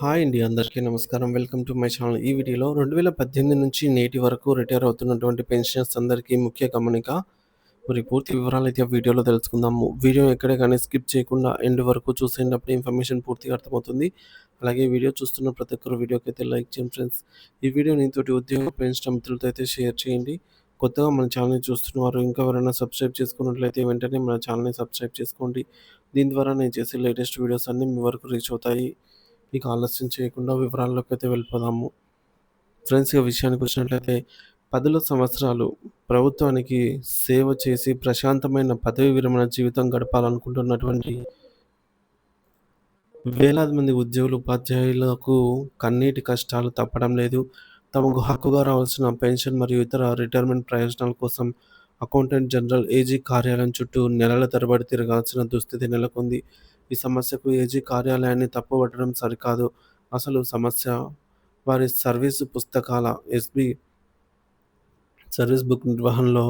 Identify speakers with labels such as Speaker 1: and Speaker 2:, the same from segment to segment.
Speaker 1: Hi అండి అందరికీ నమస్కారం. Welcome to my channel. ఈ వీడియోలో రెండు వేల పద్దెనిమిది నుంచి నేటి వరకు రిటైర్ అవుతున్నటువంటి పెన్షనర్స్ అందరికీ ముఖ్య గమనిక మరి పూర్తి వివరాలు అయితే వీడియోలో తెలుసుకుందాము. వీడియో ఎక్కడే కానీ స్కిప్ చేయకుండా ఎండ్ వరకు చూసేటప్పుడు ఇన్ఫర్మేషన్ పూర్తిగా అర్థమవుతుంది. అలాగే వీడియో చూస్తున్న ప్రతి ఒక్కరు వీడియోకి అయితే లైక్ చేయండి ఫ్రెండ్స్. ఈ వీడియో నీతోటి ఉద్యోగం పెన్షన్ మిత్రులతో అయితే షేర్ చేయండి. కొత్తగా మన ఛానల్ని చూస్తున్న వారు ఇంకా ఎవరైనా సబ్స్క్రైబ్ చేసుకున్నట్లయితే వెంటనే మన ఛానల్ని సబ్స్క్రైబ్ చేసుకోండి. దీని ద్వారా నేను చేసే లేటెస్ట్ వీడియోస్ అన్నీ మీ వరకు రీచ్ అవుతాయి. ఇక ఆలస్యం చేయకుండా వివరాల్లోకి అయితే వెళ్ళిపోదాము. ఫ్రెండ్స్ ఇక విషయానికి వచ్చినట్లయితే పదుల సంవత్సరాలు ప్రభుత్వానికి సేవ చేసి ప్రశాంతమైన పదవి విరమణ జీవితం గడపాలనుకుంటున్నటువంటి వేలాది మంది ఉద్యోగులు ఉపాధ్యాయులకు కన్నీటి కష్టాలు తప్పడం లేదు. తమకు హక్కుగా రావాల్సిన పెన్షన్ మరియు ఇతర రిటైర్మెంట్ ప్రయోజనాల కోసం అకౌంటెంట్ జనరల్ ఏజీ కార్యాలయం చుట్టూ నెలల తరబడి తిరగాల్సిన దుస్థితి నెలకొంది. ఈ సమస్యకు ఏజీ కార్యాలయాన్ని తప్పుపట్టడం సరికాదు. అసలు సమస్య? వారి సర్వీసు పుస్తకాల ఎస్బి సర్వీస్ బుక్ నిర్వహణలో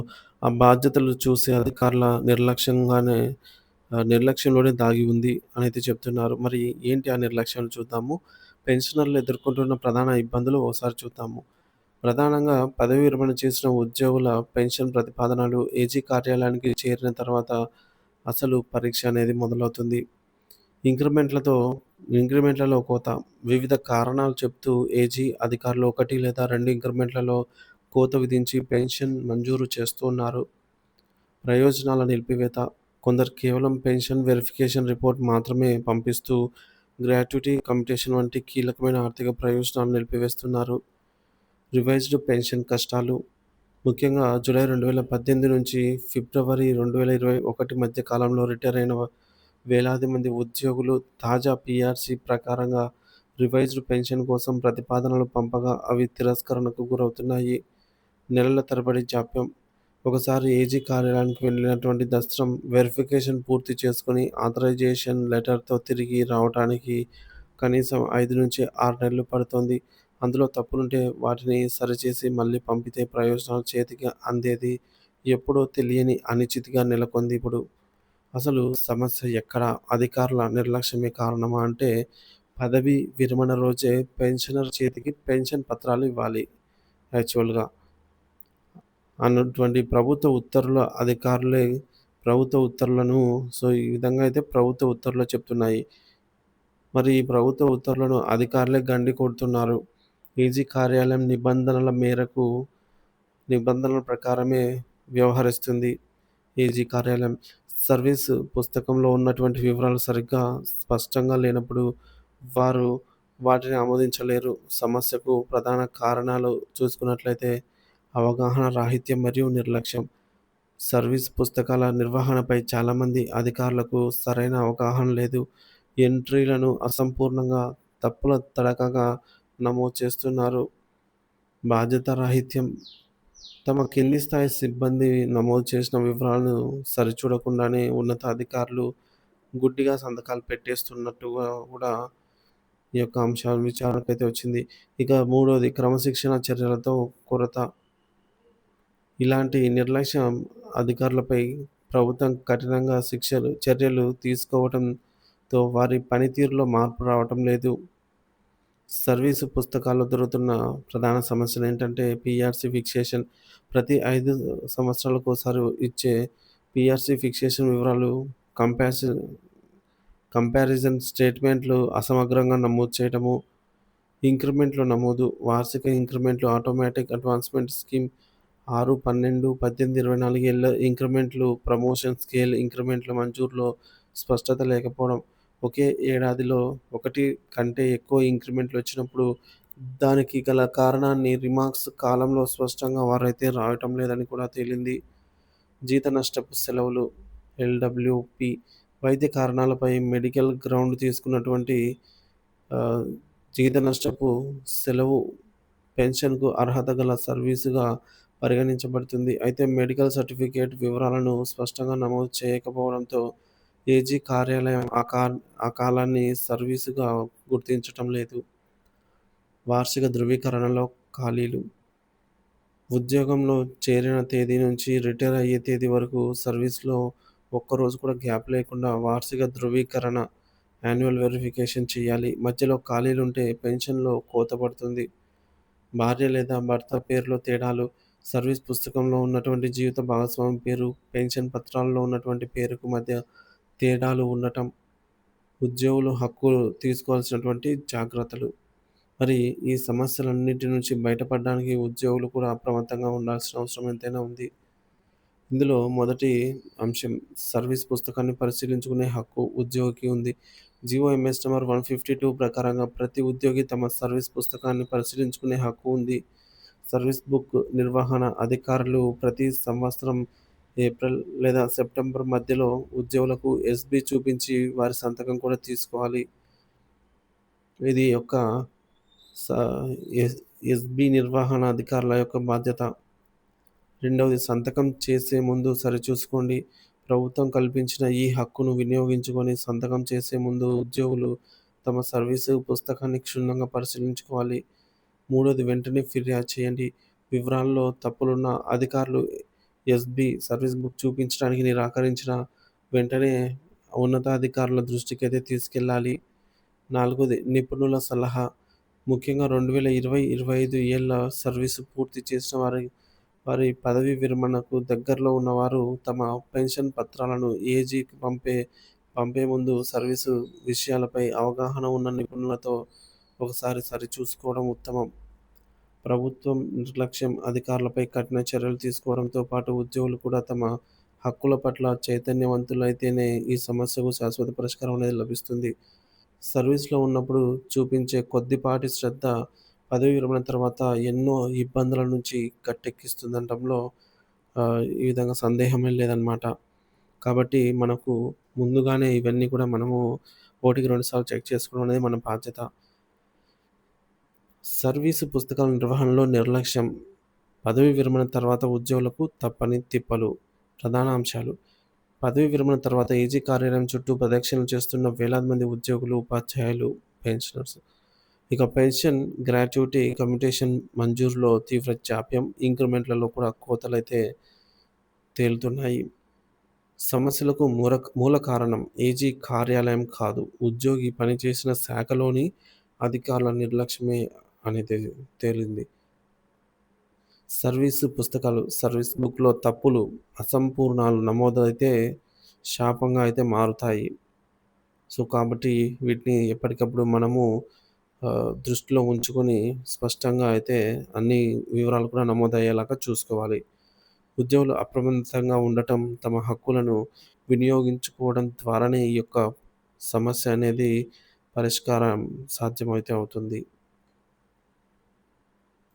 Speaker 1: ఆ బాధ్యతలు చూసే అధికారుల నిర్లక్ష్యంగానే నిర్లక్ష్యంలోనే దాగి ఉంది అనేది చెప్తున్నారు. మరి ఏంటి ఆ నిర్లక్ష్యాలు చూద్దాము. పెన్షనర్లు ఎదుర్కొంటున్న ప్రధాన ఇబ్బందులు ఓసారి చూద్దాము. ప్రధానంగా పదవి విరమణ చేసిన ఉద్యోగుల పెన్షన్ ప్రతిపాదనలు ఏజీ కార్యాలయానికి చేరిన తర్వాత అసలు పరీక్ష అనేది మొదలవుతుంది. ఇంక్రిమెంట్లతో ఇంక్రిమెంట్లలో కోత. వివిధ కారణాలు చెప్తూ ఏజీ అధికారులు ఒకటి లేదా రెండు ఇంక్రిమెంట్లలో కోత విధించి పెన్షన్ మంజూరు చేస్తున్నారు. ప్రయోజనాల నిలిపివేత. కొందరు కేవలం పెన్షన్ వెరిఫికేషన్ రిపోర్ట్ మాత్రమే పంపిస్తూ గ్రాట్యుటీ కమిటేషన్ వంటి కీలకమైన ఆర్థిక ప్రయోజనాలు నిలిపివేస్తున్నారు. రివైజ్డ్ పెన్షన్ కష్టాలు. ముఖ్యంగా జూలై రెండు వేల పద్దెనిమిది నుంచి ఫిబ్రవరి రెండు వేల ఇరవై ఒకటి మధ్య కాలంలో రిటైర్ అయిన వేలాది మంది ఉద్యోగులు తాజా పీఆర్సీ ప్రకారంగా రివైజ్డ్ పెన్షన్ కోసం ప్రతిపాదనలు పంపగా అవి తిరస్కరణకు గురవుతున్నాయి. నెలల తరబడి జాప్యం. ఒకసారి ఏజీ కార్యాలయానికి వెళ్ళినటువంటి దస్త్రం వెరిఫికేషన్ పూర్తి చేసుకొని ఆథరైజేషన్ లెటర్తో తిరిగి రావడానికి కనీసం ఐదు నుంచి ఆరు నెలలు పడుతుంది. అందులో తప్పులుంటే వాటిని సరిచేసి మళ్ళీ పంపితే ప్రయోజనాలు చేతికి అందేది ఎప్పుడో తెలియని అనిశ్చితిగా నెలకొంది ఇప్పుడు. అసలు సమస్య ఎక్కడ? అధికారుల నిర్లక్ష్యమే కారణమా అంటే పదవి విరమణ రోజే పెన్షనర్ చేతికి పెన్షన్ పత్రాలు ఇవ్వాలి యాక్చువల్గా. అన్నటువంటి ప్రభుత్వ ఉత్తర్వుల అధికారులే ప్రభుత్వ ఉత్తర్వులను సో ఈ విధంగా అయితే ప్రభుత్వ ఉత్తర్వులు చెప్తున్నాయి. మరి ఈ ప్రభుత్వ ఉత్తర్వులను అధికారులే గండి కొడుతున్నారు. ఈజీ కార్యాలయం నిబంధనల మేరకు నిబంధనల ప్రకారమే వ్యవహరిస్తుంది ఈజీ కార్యాలయం. సర్వీస్ పుస్తకంలో ఉన్నటువంటి వివరాలు సరిగ్గా స్పష్టంగా లేనప్పుడు వారు వాటిని ఆమోదించలేరు. సమస్యకు ప్రధాన కారణాలు చూసుకున్నట్లయితే అవగాహన రాహిత్యం మరియు నిర్లక్ష్యం. సర్వీస్ పుస్తకాల నిర్వహణపై చాలామంది అధికారులకు సరైన అవగాహన లేదు. ఎంట్రీలను అసంపూర్ణంగా తప్పుల తడకగా నమోదు చేస్తున్నారు. బాధ్యత రాహిత్యం తమ కింది స్థాయి సిబ్బంది నమోదు చేసిన వివరాలను సరిచూడకుండానే ఉన్నతాధికారులు గుడ్డిగా సంతకాలు పెట్టేస్తున్నట్టుగా కూడా ఈ యొక్క అంశాల అయితే వచ్చింది. ఇక మూడోది క్రమశిక్షణ చర్యలతో కొరత. ఇలాంటి నిర్లక్ష్యం అధికారులపై ప్రభుత్వం కఠినంగా శిక్షలు చర్యలు తీసుకోవడంతో వారి పనితీరులో మార్పు రావటం లేదు. సర్వీసు పుస్తకాల్లో దొరుకుతున్న ప్రధాన సమస్యలు ఏంటంటే పిఆర్సి ఫిక్సేషన్. ప్రతి ఐదు సంవత్సరాలకు ఒకసారి ఇచ్చే పిఆర్సి ఫిక్సేషన్ వివరాలు కంపారిజన్ కంపారిజన్ స్టేట్మెంట్లు అసమగ్రంగా నమోదు చేయడము ఇంక్రిమెంట్లు నమోదు వార్షిక ఇంక్రిమెంట్లు ఆటోమేటిక్ అడ్వాన్స్మెంట్ స్కీమ్ ఆరు పన్నెండు పద్దెనిమిది ఇరవై నాలుగు ఏళ్ళ ఇంక్రిమెంట్లు ప్రమోషన్ స్కేల్ ఇంక్రిమెంట్ల మంజూరులో స్పష్టత లేకపోవడం ఒకే ఏడాదిలో ఒకటి కంటే ఎక్కువ ఇంక్రిమెంట్లు వచ్చినప్పుడు దానికి గల కారణాన్ని రిమార్క్స్ కాలంలో స్పష్టంగా వారైతే రాయటం లేదని కూడా తేలింది. జీత నష్టపు సెలవులు ఎల్డబ్ల్యూపి వైద్య కారణాలపై మెడికల్ గ్రౌండ్ తీసుకున్నటువంటి జీత నష్టపు సెలవు పెన్షన్కు అర్హత గల సర్వీసుగా పరిగణించబడుతుంది. అయితే మెడికల్ సర్టిఫికేట్ వివరాలను స్పష్టంగా నమోదు చేయకపోవడంతో ఏజీ కార్యాలయం ఆ కా ఆ కాలాన్ని సర్వీసుగా గుర్తించటం లేదు. వార్షిక ధృవీకరణలో ఖాళీలు. ఉద్యోగంలో చేరిన తేదీ నుంచి రిటైర్ అయ్యే తేదీ వరకు సర్వీస్లో ఒక్కరోజు కూడా గ్యాప్ లేకుండా వార్షిక ధృవీకరణ యాన్యువల్ వెరిఫికేషన్ చేయాలి. మధ్యలో ఖాళీలు ఉంటే పెన్షన్లో కోత పడుతుంది. భార్య లేదా భర్త పేరులో తేడాలు. సర్వీస్ పుస్తకంలో ఉన్నటువంటి జీవిత భాగస్వామి పేరు పెన్షన్ పత్రాల్లో ఉన్నటువంటి పేరుకు మధ్య తేడాలు ఉండటం ఉద్యోగులు హక్కులు తీసుకోవాల్సినటువంటి జాగ్రత్తలు. మరి ఈ సమస్యలన్నిటి నుంచి బయటపడడానికి ఉద్యోగులు కూడా అప్రమత్తంగా ఉండాల్సిన అవసరం ఎంతైనా ఉంది. ఇందులో మొదటి అంశం సర్వీస్ పుస్తకాన్ని పరిశీలించుకునే హక్కు ఉద్యోగికి ఉంది. GOMS number one fifty two ప్రకారంగా ప్రతి ఉద్యోగి తమ సర్వీస్ పుస్తకాన్ని పరిశీలించుకునే హక్కు ఉంది. సర్వీస్ బుక్ నిర్వహణ అధికారులు ప్రతి సంవత్సరం ఏప్రిల్ లేదా సెప్టెంబర్ మధ్యలో ఉద్యోగులకు ఎస్బి చూపించి వారి సంతకం కూడా తీసుకోవాలి. ఇది యొక్క ఎస్ ఎస్బి నిర్వహణ అధికారుల యొక్క బాధ్యత. రెండవది సంతకం చేసే ముందు సరిచూసుకోండి. ప్రభుత్వం కల్పించిన ఈ హక్కును వినియోగించుకొని సంతకం చేసే ముందు ఉద్యోగులు తమ సర్వీసు పుస్తకాన్ని క్షుణ్ణంగా పరిశీలించుకోవాలి. మూడోది వెంటనే ఫిర్యాదు చేయండి. వివరాల్లో తప్పులున్న అధికారులు ఎస్బి సర్వీస్ బుక్ చూపించడానికి నిరాకరించిన వెంటనే ఉన్నతాధికారుల దృష్టికి అయితే తీసుకెళ్ళాలి. నాలుగోది నిపుణుల సలహా. ముఖ్యంగా రెండు వేల ఇరవై ఇరవై ఐదు ఏళ్ళ సర్వీసు పూర్తి చేసిన వారి వారి పదవీ విరమణకు దగ్గరలో ఉన్నవారు తమ పెన్షన్ పత్రాలను ఏజీకి పంపే పంపే ముందు సర్వీసు విషయాలపై అవగాహన ఉన్న నిపుణులతో ఒకసారి సరిచూసుకోవడం ఉత్తమం. ప్రభుత్వం నిర్లక్ష్యం అధికారులపై కఠిన చర్యలు తీసుకోవడంతో పాటు ఉద్యోగులు కూడా తమ హక్కుల పట్ల చైతన్యవంతులైతేనే ఈ సమస్యకు శాశ్వత పరిష్కారం అనేది లభిస్తుంది. సర్వీస్లో ఉన్నప్పుడు చూపించే కొద్దిపాటి శ్రద్ధ పదవి విరమణ తర్వాత ఎన్నో ఇబ్బందుల నుంచి గట్టెక్కిస్తుందనడంలో ఈ విధంగా సందేహమే లేదనమాట. కాబట్టి మనకు ముందుగానే ఇవన్నీ కూడా మనము ఒకటికి రెండుసార్లు చెక్ చేసుకోవడం అనేది మన బాధ్యత. సర్వీసు పుస్తకాల నిర్వహణలో నిర్లక్ష్యం. పదవి విరమణ తర్వాత ఉద్యోగులకు తప్పని తిప్పలు. ప్రధాన అంశాలు. పదవి విరమణ తర్వాత ఏజీ కార్యాలయం చుట్టూ ప్రదక్షిణలు చేస్తున్న వేలాది మంది ఉద్యోగులు ఉపాధ్యాయులు పెన్షనర్స్. ఇక పెన్షన్ గ్రాట్యుటీ కమ్యూటేషన్ మంజూరులో తీవ్ర జాప్యం. ఇంక్రిమెంట్లలో కూడా కోతలైతే తేలుతున్నాయి. సమస్యలకు మూల మూల కారణం ఏజీ కార్యాలయం కాదు. ఉద్యోగి పనిచేసిన శాఖలోని అధికారుల నిర్లక్ష్యమే అనేది తేలింది. సర్వీసు పుస్తకాలు సర్వీస్ బుక్లో తప్పులు అసంపూర్ణాలు నమోదైతే శాపంగా అయితే మారుతాయి. సో కాబట్టి వీటిని ఎప్పటికప్పుడు మనము దృష్టిలో ఉంచుకొని స్పష్టంగా అయితే అన్ని వివరాలు కూడా నమోదయ్యేలాగా చూసుకోవాలి. ఉద్యోగులు అప్రమత్తంగా ఉండటం తమ హక్కులను వినియోగించుకోవడం ద్వారానే ఈ యొక్క సమస్య అనేది పరిష్కారం సాధ్యమైతే అవుతుంది.